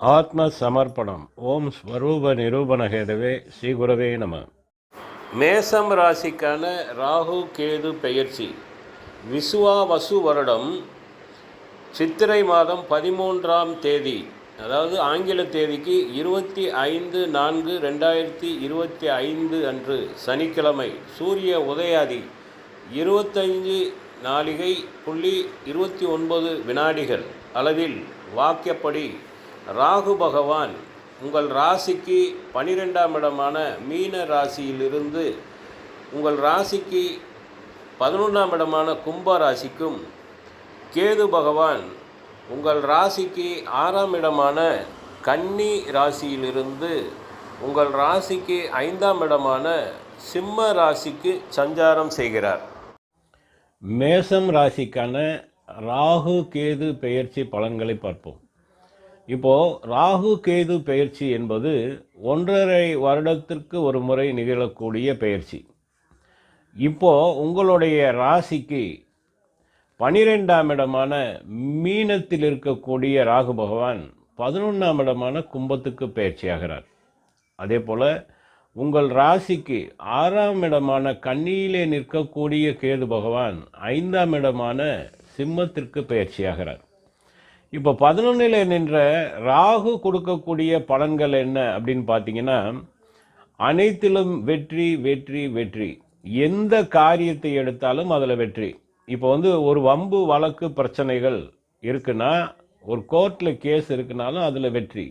ஆத்ம சமர்ப்பணம் ஓம் ஸ்வரூப நிரூபணகேதவே ஸ்ரீகுரவே நம. மேசம் ராசிக்கான ராகு கேது பெயர்ச்சி. விசுவாவசு வருடம் சித்திரை மாதம் பதிமூன்றாம் தேதி அதாவது ஆங்கில தேதிக்கு இருபத்தி ஐந்து நான்கு ரெண்டாயிரத்தி இருபத்தி ஐந்து அன்று சனிக்கிழமை சூரிய உதயாதி இருபத்தஞ்சு நாளிகை புள்ளி இருபத்தி ஒன்பது வினாடிகள் அளவில் வாக்கியப்படி ராகு பகவான் உங்கள் ராசிக்கு பனிரெண்டாம் இடமான மீன ராசியிலிருந்து உங்கள் ராசிக்கு பதினொன்றாம் இடமான கும்ப ராசிக்கும் கேது பகவான் உங்கள் ராசிக்கு ஆறாம் இடமான கன்னி ராசியிலிருந்து உங்கள் ராசிக்கு ஐந்தாம் இடமான சிம்ம ராசிக்கு சஞ்சாரம் செய்கிறார். மேசம் ராசிக்கான ராகு கேது பெயர்ச்சி பலன்களை பார்ப்போம். இப்போது ராகு கேது பெயர்ச்சி என்பது ஒன்றரை வருடத்திற்கு ஒரு முறை நிகழக்கூடிய பெயர்ச்சி. இப்போது உங்களுடைய ராசிக்கு பனிரெண்டாம் இடமான மீனத்தில் இருக்கக்கூடிய ராகு பகவான் பதினொன்றாம் இடமான கும்பத்துக்கு பயிற்சியாகிறார் அதே போல் உங்கள் ராசிக்கு ஆறாம் இடமான கன்னியிலே நிற்கக்கூடிய கேது பகவான் ஐந்தாம் இடமான சிம்மத்திற்கு பயிற்சியாகிறார் இப்போ பதினொன்றில் நின்ற ராகு கொடுக்கக்கூடிய பலன்கள் என்ன அப்படின்னு பார்த்தீங்கன்னா அனைத்திலும் வெற்றி வெற்றி வெற்றி. எந்த காரியத்தை எடுத்தாலும் அதில் வெற்றி. இப்போ வந்து ஒரு வம்பு வழக்கு பிரச்சனைகள் இருக்குன்னா ஒரு கோர்ட்டில் கேஸ் இருக்குனாலும் அதில் வெற்றி.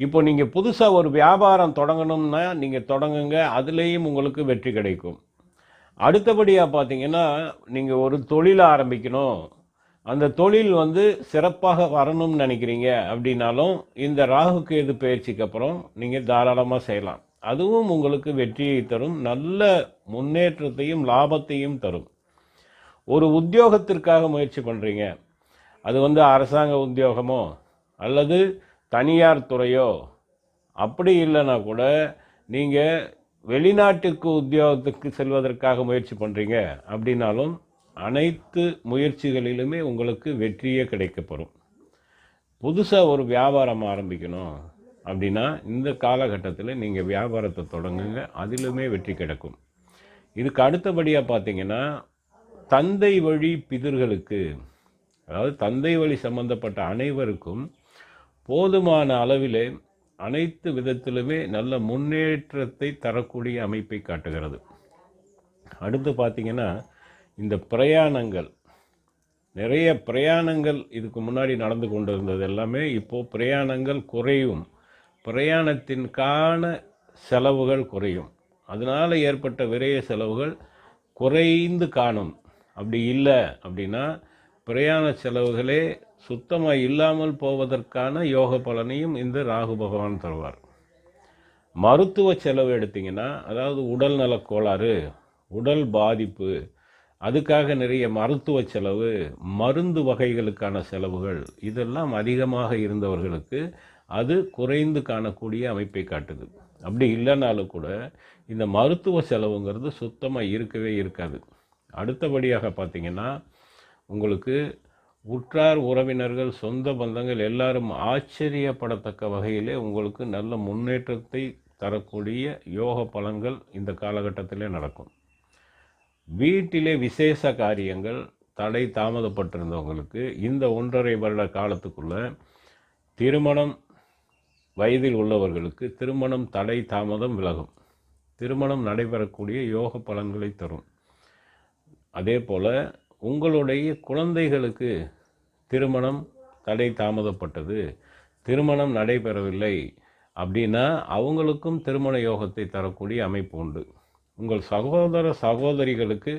இப்போ நீங்கள் புதுசாக ஒரு வியாபாரம் தொடங்கணும்னா நீங்கள் தொடங்குங்க அதுலேயும் உங்களுக்கு வெற்றி கிடைக்கும். அடுத்தபடியாக பார்த்தீங்கன்னா நீங்கள் ஒரு தொழில் ஆரம்பிக்கணும். அந்த தொழில் வந்து சிறப்பாக வரணும்னு நினைக்கிறீங்க அப்படின்னாலும் இந்த ராகு கேது பயிற்சிக்கு அப்புறம் நீங்கள் தாராளமாக செய்யலாம். அதுவும் உங்களுக்கு வெற்றியை தரும் நல்ல முன்னேற்றத்தையும் லாபத்தையும் தரும். ஒரு உத்தியோகத்திற்காக முயற்சி பண்ணுறீங்க அது வந்து அரசாங்க உத்தியோகமோ அல்லது தனியார் துறையோ அப்படி இல்லைன்னா கூட நீங்கள் வெளிநாட்டுக்கு உத்தியோகத்துக்கு செல்வதற்காக முயற்சி பண்ணுறீங்க அப்படின்னாலும் அனைத்து முயற்சிகளிலுமே உங்களுக்கு வெற்றியே கிடைக்கப்பெறும். புதுசாக ஒரு வியாபாரம் ஆரம்பிக்கணும் அப்படின்னா இந்த காலகட்டத்தில் நீங்கள் வியாபாரத்தை தொடங்குங்க அதிலுமே வெற்றி கிடைக்கும். இதுக்கு அடுத்தபடியாக பார்த்தீங்கன்னா தந்தை வழி பிதர்களுக்கு அதாவது தந்தை வழி சம்பந்தப்பட்ட அனைவருக்கும் போதுமான அளவிலே அனைத்து விதத்திலுமே நல்ல முன்னேற்றத்தை தரக்கூடிய அமைப்பை காட்டுகிறது. அடுத்து பார்த்தீங்கன்னா இந்த பிரயாணங்கள் நிறைய பிரயாணங்கள் இதுக்கு முன்னாடி நடந்து கொண்டு இருந்தது எல்லாமே இப்போது பிரயாணங்கள் குறையும். பிரயாணத்தின்கான செலவுகள் குறையும். அதனால் ஏற்பட்ட விரைய செலவுகள் குறைந்து காணும். அப்படி இல்லை அப்படின்னா பிரயாண செலவுகளே சுத்தமாக இல்லாமல் போவதற்கான யோக பலனையும் இந்த ராகு பகவான் தருவார். மருத்துவ செலவு எடுத்திங்கன்னா அதாவது உடல் நலக் கோளாறு உடல் பாதிப்பு அதுக்காக நிறைய மருத்துவ செலவு மருந்து வகைகளுக்கான செலவுகள் இதெல்லாம் அதிகமாக இருந்தவர்களுக்கு அது குறைந்து காணக்கூடிய அமைப்பை காட்டுது. அப்படி இல்லைனாலும் கூட இந்த மருத்துவ செலவுங்கிறது சுத்தமாக இருக்கவே இருக்காது. அடுத்தபடியாக பார்த்தீங்கன்னா உங்களுக்கு உற்றார் உறவினர்கள் சொந்த பந்தங்கள் எல்லாரும் ஆச்சரியப்படத்தக்க வகையிலே உங்களுக்கு நல்ல முன்னேற்றத்தை தரக்கூடிய யோக பலன்கள் இந்த காலகட்டத்திலே நடக்கும். வீட்டிலே விசேஷ காரியங்கள் தடை தாமதப்பட்டிருந்தவங்களுக்கு இந்த ஒன்றரை வருட காலத்துக்குள்ளே திருமணம் வயதில் உள்ளவர்களுக்கு திருமணம் தடை தாமதம் விலகும். திருமணம் நடைபெறக்கூடிய யோக பலன்களை தரும். அதே போல் உங்களுடைய குழந்தைகளுக்கு திருமணம் தடை தாமதப்பட்டது திருமணம் நடைபெறவில்லை அப்படின்னா அவங்களுக்கும் திருமண யோகத்தை தரக்கூடிய அமைப்பு உண்டு. உங்கள் சகோதர சகோதரிகளுக்கு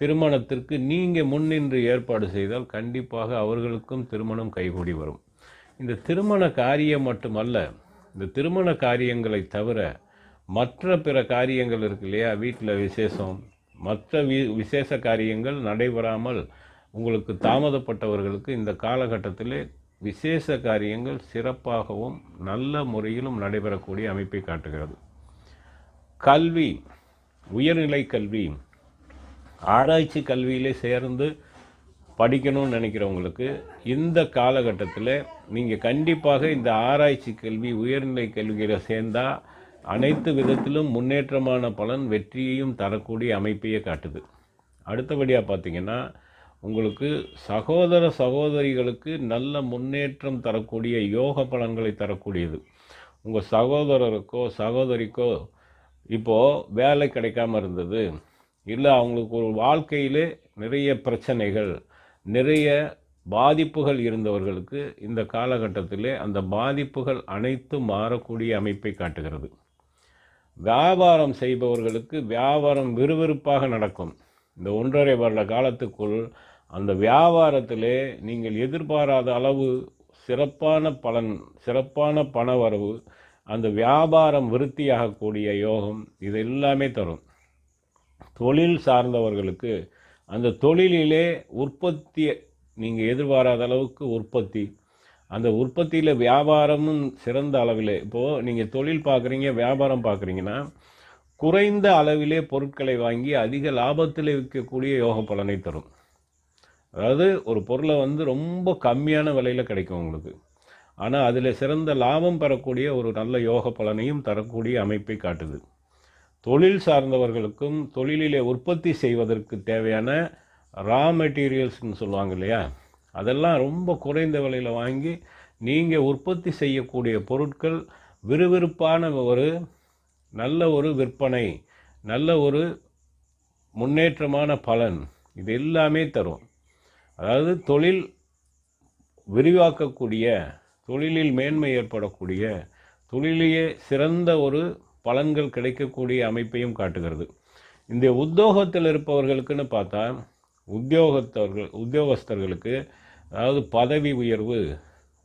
திருமணத்திற்கு நீங்கள் முன்னின்று ஏற்பாடு செய்தால் கண்டிப்பாக அவர்களுக்கும் திருமணம் கைகூடி வரும். இந்த திருமண காரியம் மட்டுமல்ல இந்த திருமண காரியங்களை தவிர மற்ற பிற காரியங்கள் இருக்கு இல்லையா? வீட்டில் விசேஷம். மற்ற வி விசேஷ காரியங்கள் நடைபெறாமல் உங்களுக்கு தாமதப்பட்டவர்களுக்கு இந்த காலகட்டத்திலே விசேஷ காரியங்கள் சிறப்பாகவும் நல்ல முறையிலும் நடைபெறக்கூடிய அமைப்பை காட்டுகிறது. கல்வி உயர்நிலை கல்வி ஆராய்ச்சி கல்வியிலே சேர்ந்து படிக்கணும்னு நினைக்கிறவங்களுக்கு இந்த காலகட்டத்தில் நீங்கள் கண்டிப்பாக இந்த ஆராய்ச்சி கல்வி உயர்நிலை கல்வியில் சேர்ந்தால் அனைத்து விதத்திலும் முன்னேற்றமான பலன் வெற்றியையும் தரக்கூடிய அமைப்பையே காட்டுது. அடுத்தபடியாக பார்த்தீங்கன்னா உங்களுக்கு சகோதர சகோதரிகளுக்கு நல்ல முன்னேற்றம் தரக்கூடிய யோக பலன்களை தரக்கூடியது. உங்கள் சகோதரருக்கோ சகோதரிக்கோ இப்போது வேலை கிடைக்காம இருந்தது. இல்லை அவங்களுக்கு ஒரு வாழ்க்கையிலே நிறைய பிரச்சனைகள் நிறைய பாதிப்புகள் இருந்தவர்களுக்கு இந்த காலகட்டத்திலே அந்த பாதிப்புகள் அனைத்தும் மாறக்கூடிய அமைப்பை காட்டுகிறது. வியாபாரம் செய்பவர்களுக்கு வியாபாரம் விறுவிறுப்பாக நடக்கும். இந்த ஒன்றரை வருட காலத்துக்குள் அந்த வியாபாரத்திலே நீங்கள் எதிர்பாராத அளவு சிறப்பான பலன் சிறப்பான பண வரவு அந்த வியாபாரம் விருத்தியாகக்கூடிய யோகம் இது எல்லாமே தரும். தொழில் சார்ந்தவர்களுக்கு அந்த தொழிலிலே உற்பத்தி நீங்கள் எதிர்பாராத அளவுக்கு உற்பத்தி. அந்த உற்பத்தியில் வியாபாரமும் சிறந்த அளவில். இப்போது நீங்கள் தொழில் பார்க்குறீங்க வியாபாரம் பார்க்குறீங்கன்னா குறைந்த அளவிலே பொருட்களை வாங்கி அதிக லாபத்தில் விற்கக்கூடிய யோக பலனை தரும். அதாவது ஒரு பொருளை வந்து ரொம்ப கம்மியான விலையில் கிடைக்கும் உங்களுக்கு. ஆனால் அதில் சிறந்த லாபம் பெறக்கூடிய ஒரு நல்ல யோக பலனையும் தரக்கூடிய அமைப்பை காட்டுது. தொழில் சார்ந்தவர்களுக்கும் தொழிலிலே உற்பத்தி செய்வதற்கு தேவையான ரா மெட்டீரியல்ஸ்னு சொல்லுவாங்க இல்லையா? அதெல்லாம் ரொம்ப குறைந்த விலையில் வாங்கி நீங்கள் உற்பத்தி செய்யக்கூடிய பொருட்கள் விறுவிறுப்பான ஒரு நல்ல ஒரு விற்பனை நல்ல ஒரு முன்னேற்றமான பலன் இது எல்லாமே தரும். அதாவது தொழில் விரிவாக்கக்கூடிய தொழிலில் மேன்மை ஏற்படக்கூடிய தொழிலையே சிறந்த ஒரு பலன்கள் கிடைக்கக்கூடிய அமைப்பையும் காட்டுகிறது. இந்த உத்தியோகத்தில் இருப்பவர்களுக்குன்னு பார்த்தா உத்தியோகத்தவர்கள் உத்தியோகஸ்தர்களுக்கு அதாவது பதவி உயர்வு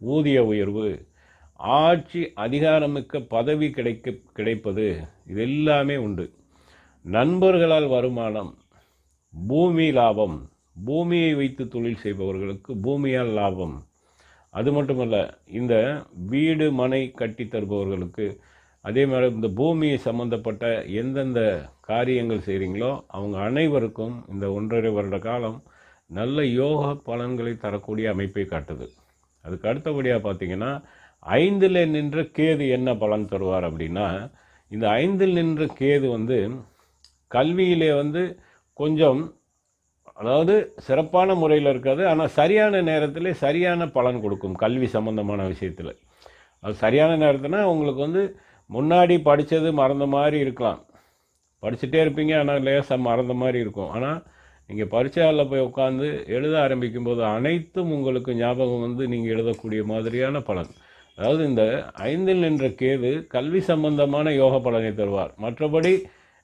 ஊதிய உயர்வு ஆட்சி அதிகாரமிக்க பதவி கிடைக்க கிடைப்பது இது எல்லாமே உண்டு. நண்பர்களால் வருமானம் பூமி லாபம் பூமியை வைத்து தொழில் செய்பவர்களுக்கு பூமியால் லாபம் அது மட்டுமல்ல இந்த வீடு மனை கட்டி தருபவர்களுக்கு அதே மாதிரி இந்த பூமியை சம்பந்தப்பட்ட எந்தெந்த காரியங்கள் செய்கிறீங்களோ அவங்க அனைவருக்கும் இந்த ஒன்றரை வருட காலம் நல்ல யோக பலன்களை தரக்கூடிய அமைப்பை காட்டுது. அதுக்கு அடுத்தபடியாக பார்த்தீங்கன்னா ஐந்தில் நின்ற கேது என்ன பலன் தருவார் அப்படின்னா இந்த ஐந்தில் நின்ற கேது வந்து கல்வியிலே வந்து கொஞ்சம் அதாவது சிறப்பான முறையில் இருக்காது. ஆனால் சரியான நேரத்தில் சரியான பலன் கொடுக்கும் கல்வி சம்பந்தமான விஷயத்தில். அது சரியான நேரத்துனா உங்களுக்கு வந்து முன்னாடி படித்தது மறந்த மாதிரி இருக்கலாம். படிச்சுட்டே இருப்பீங்க ஆனால் லேசாக மறந்த மாதிரி இருக்கும். ஆனால் நீங்கள் பரீட்சையால் போய் உட்காந்து எழுத ஆரம்பிக்கும் போது அனைத்தும் உங்களுக்கு ஞாபகம் வந்து நீங்கள் எழுதக்கூடிய மாதிரியான பலன். அதாவது இந்த ஐந்தில் நின்ற கேது கல்வி சம்பந்தமான யோக பலனை தருவார். மற்றபடி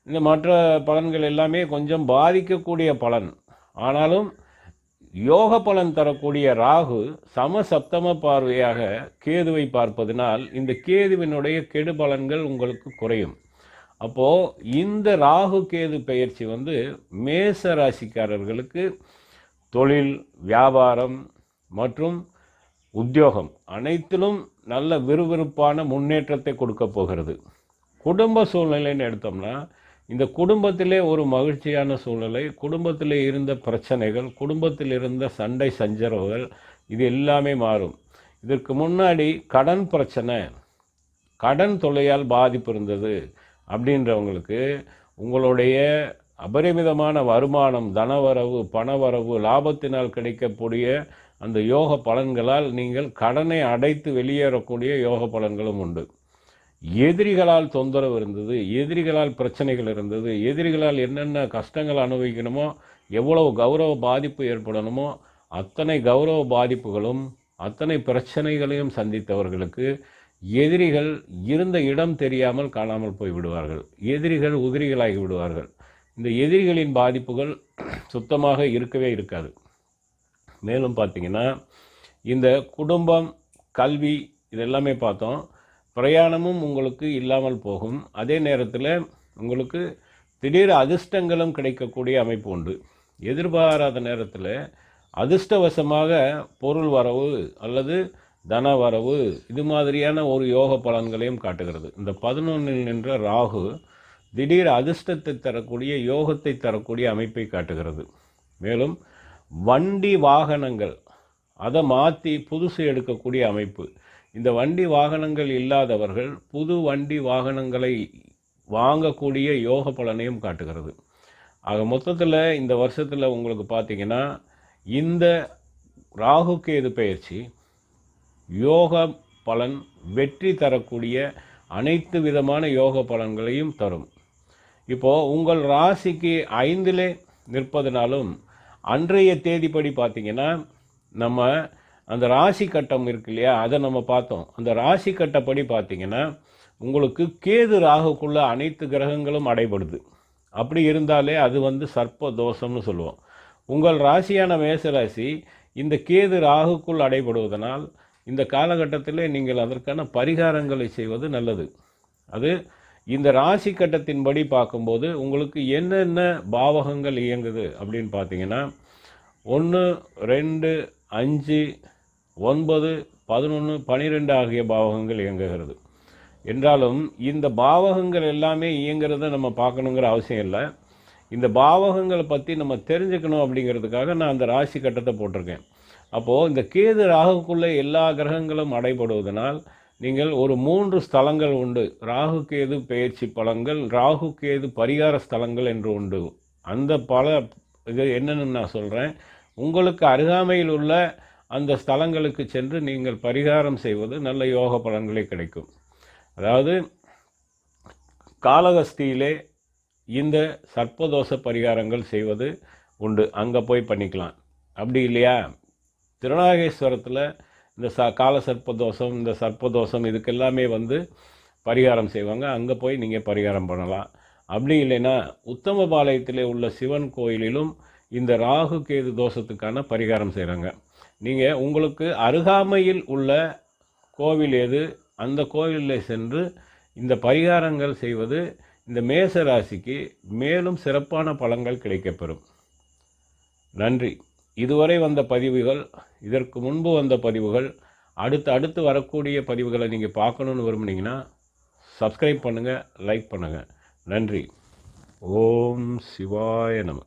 இந்த மற்ற பலன்கள் எல்லாமே கொஞ்சம் பாதிக்கக்கூடிய பலன். ஆனாலும் யோக பலன் தரக்கூடிய ராகு சம சப்தம பார்வையாக கேதுவை பார்ப்பதனால் இந்த கேதுவினுடைய கெடு பலன்கள் உங்களுக்கு குறையும். அப்போது இந்த ராகு கேது பயிற்சி வந்து மேச ராசிக்காரர்களுக்கு தொழில் வியாபாரம் மற்றும் உத்தியோகம் அனைத்திலும் நல்ல விறுவிறுப்பான முன்னேற்றத்தை கொடுக்க போகிறது. குடும்ப சூழ்நிலைன்னு எடுத்தோம்னா இந்த குடும்பத்திலே ஒரு மகிழ்ச்சியான சூழ்நிலை குடும்பத்தில் இருந்த பிரச்சனைகள் குடும்பத்தில் இருந்த சண்டை சஞ்சரவுகள் இது எல்லாமே மாறும். இதற்கு முன்னாடி கடன் பிரச்சனை கடன் தொல்லையால் பாதிப்பு இருந்தது அப்படின்றவங்களுக்கு உங்களுடைய அபரிமிதமான வருமானம் தனவரவு பணவரவு லாபத்தினால் கிடைக்கக்கூடிய அந்த யோக பலன்களால் நீங்கள் கடனை அடைத்து வெளியேறக்கூடிய யோக பலன்களும் உண்டு. எதிரிகளால் தொந்தரவு இருந்தது எதிரிகளால் பிரச்சனைகள் இருந்தது எதிரிகளால் என்னென்ன கஷ்டங்கள் அனுபவிக்கணுமோ எவ்வளவு கௌரவ பாதிப்பு ஏற்படணுமோ அத்தனை கௌரவ பாதிப்புகளும் அத்தனை பிரச்சனைகளையும் சந்தித்தவர்களுக்கு எதிரிகள் இருந்த இடம் தெரியாமல் காணாமல் போய் விடுவார்கள். எதிரிகள் உதிரிகளாகி விடுவார்கள். இந்த எதிரிகளின் பாதிப்புகள் சுத்தமாக இருக்கவே இருக்காது. மேலும் பார்த்தீங்கன்னா இந்த குடும்பம் கல்வி இதெல்லாமே பார்த்தோம். பிரயாணமும் உங்களுக்கு இல்லாமல் போகும். அதே நேரத்தில் உங்களுக்கு திடீர் அதிர்ஷ்டங்களும் கிடைக்கக்கூடிய அமைப்பு உண்டு. எதிர்பாராத நேரத்தில் அதிர்ஷ்டவசமாக பொருள் வரவு அல்லது தன வரவு இது மாதிரியான ஒரு யோக பலன்களையும் காட்டுகிறது. இந்த பதினொன்றில் நின்ற ராகு திடீர் அதிர்ஷ்டத்தை தரக்கூடிய யோகத்தை தரக்கூடிய அமைப்பை காட்டுகிறது. மேலும் வண்டி வாகனங்கள் அதை மாற்றி புதுசு எடுக்கக்கூடிய அமைப்பு இந்த வண்டி வாகனங்கள் இல்லாதவர்கள் புது வண்டி வாகனங்களை வாங்கக்கூடிய யோக பலனையும் காட்டுகிறது. ஆக மொத்தத்தில் இந்த வருஷத்தில் உங்களுக்கு பார்த்திங்கன்னா இந்த ராகு கேது பயிற்சி யோக பலன் வெற்றி தரக்கூடிய அனைத்து விதமான யோக பலன்களையும் தரும். இப்போது உங்கள் ராசிக்கு ஐந்திலே நிற்பதனாலும் அன்றைய தேதிப்படி பார்த்திங்கன்னா நம்ம அந்த ராசி கட்டம் இருக்கு இல்லையா? அதை நம்ம பார்த்தோம். அந்த ராசி கட்டப்படி பார்த்தீங்கன்னா உங்களுக்கு கேது ராகுக்குள்ள அனைத்து கிரகங்களும் அடைபடுது. அப்படி இருந்தாலே அது வந்து சர்ப்ப தோஷம்னு சொல்லுவோம். உங்கள் ராசியான மேசராசி இந்த கேது ராகுக்குள் அடைபடுவதனால் இந்த காலகட்டத்தில் நீங்கள் அதற்கான பரிகாரங்களை செய்வது நல்லது. அது இந்த ராசி கட்டத்தின்படி பார்க்கும்போது உங்களுக்கு என்னென்ன பாவகங்கள் இயங்குது அப்படின்னு பார்த்தீங்கன்னா ஒன்று ரெண்டு அஞ்சு ஒன்பது பதினொன்று பனிரெண்டு ஆகிய பாவகங்கள் இயங்குகிறது. என்றாலும் இந்த பாவகங்கள் எல்லாமே இயங்குறத நம்ம பார்க்கணுங்கிற அவசியம் இல்லை. இந்த பாவகங்களை பற்றி நம்ம தெரிஞ்சுக்கணும் அப்படிங்கிறதுக்காக நான் அந்த ராசி கட்டத்தை போட்டிருக்கேன். அப்போது இந்த கேது ராகுக்குள்ளே எல்லா கிரகங்களும் அடைபடுவதனால் நீங்கள் ஒரு மூன்று ஸ்தலங்கள் உண்டு. ராகு கேது பயிற்சி பலங்கள் ராகு கேது பரிகார ஸ்தலங்கள் என்று உண்டு. அந்த பல இது என்னென்னு நான் சொல்கிறேன் உங்களுக்கு அருகாமையில் உள்ள அந்த ஸ்தலங்களுக்கு சென்று நீங்கள் பரிகாரம் செய்வது நல்ல யோக பலன்களை கிடைக்கும். அதாவது காலகஸ்தியிலே இந்த சர்ப்பதோஷ பரிகாரங்கள் செய்வது உண்டு. அங்கே போய் பண்ணிக்கலாம். அப்படி இல்லையா? திருநாகேஸ்வரத்தில் இந்த ச கால சர்ப்பதோஷம் இந்த சர்ப்பதோஷம் இதுக்கெல்லாமே வந்து பரிகாரம் செய்வாங்க. அங்கே போய் நீங்கள் பரிகாரம் பண்ணலாம். அப்படி இல்லைன்னா உத்தமபாளையத்தில் உள்ள சிவன் கோயிலிலும் இந்த ராகு கேது தோஷத்துக்கான பரிகாரம் செய்கிறாங்க நீங்கள் உங்களுக்கு அருகாமையில் உள்ள கோவில் எது அந்த கோவிலில் சென்று இந்த பரிகாரங்கள் செய்வது இந்த மேச ராசிக்கு மேலும் சிறப்பான பலன்கள் கிடைக்கப்பெறும். நன்றி. இதுவரை வந்த பதிவுகள் இதற்கு முன்பு வந்த பதிவுகள் அடுத்து அடுத்து வரக்கூடிய பதிவுகளை நீங்கள் பார்க்கணுன்னு விரும்புனீங்கன்னா சப்ஸ்கிரைப் பண்ணுங்கள் லைக் பண்ணுங்கள் நன்றி. ஓம் சிவாய நம